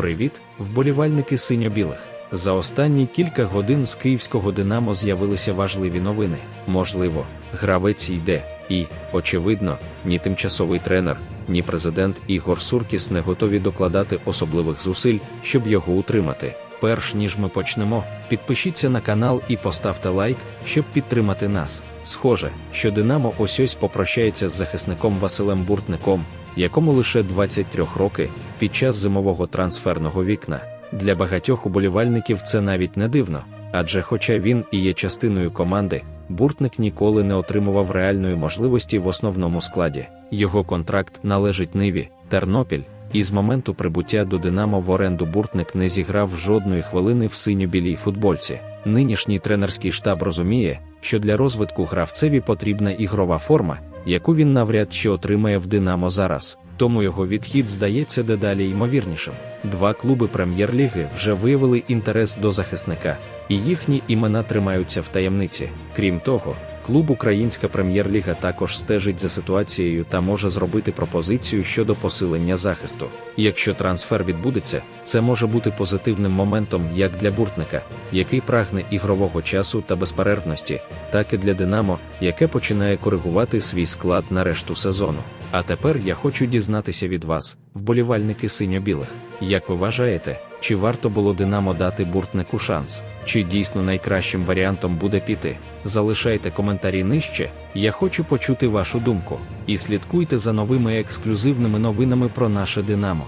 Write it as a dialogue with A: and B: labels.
A: Привіт, вболівальники синьо-білих. За останні кілька годин з київського Динамо з'явилися важливі новини. Можливо, гравець йде, і, очевидно, ні тимчасовий тренер, ні президент Ігор Суркіс не готові докладати особливих зусиль, щоб його утримати. Перш ніж ми почнемо, підпишіться на канал і поставте лайк, щоб підтримати нас. Схоже, що Динамо ось ось попрощається з захисником Василем Буртником, якому лише 23 роки під час зимового трансферного вікна. Для багатьох уболівальників це навіть не дивно, адже, хоча він і є частиною команди, Буртник ніколи не отримував реальної можливості в основному складі. Його контракт належить Ниві, Тернопіль, і з моменту прибуття до Динамо в оренду Буртник не зіграв жодної хвилини в синьо-білій футбольці. Нинішній тренерський штаб розуміє, що для розвитку гравцеві потрібна ігрова форма, яку він навряд чи отримає в Динамо зараз. Тому його відхід здається дедалі ймовірнішим. Два клуби прем'єр-ліги вже виявили інтерес до захисника, і їхні імена тримаються в таємниці. Крім того, клуб Українська прем'єр-ліга також стежить за ситуацією та може зробити пропозицію щодо посилення захисту. Якщо трансфер відбудеться, це може бути позитивним моментом як для буртника, який прагне ігрового часу та безперервності, так і для Динамо, яке починає коригувати свій склад на решту сезону. А тепер я хочу дізнатися від вас, вболівальники синьо-білих. Як ви вважаєте, чи варто було Динамо дати буртнику шанс? Чи дійсно найкращим варіантом буде піти? Залишайте коментарі нижче, я хочу почути вашу думку. І слідкуйте за новими ексклюзивними новинами про наше Динамо.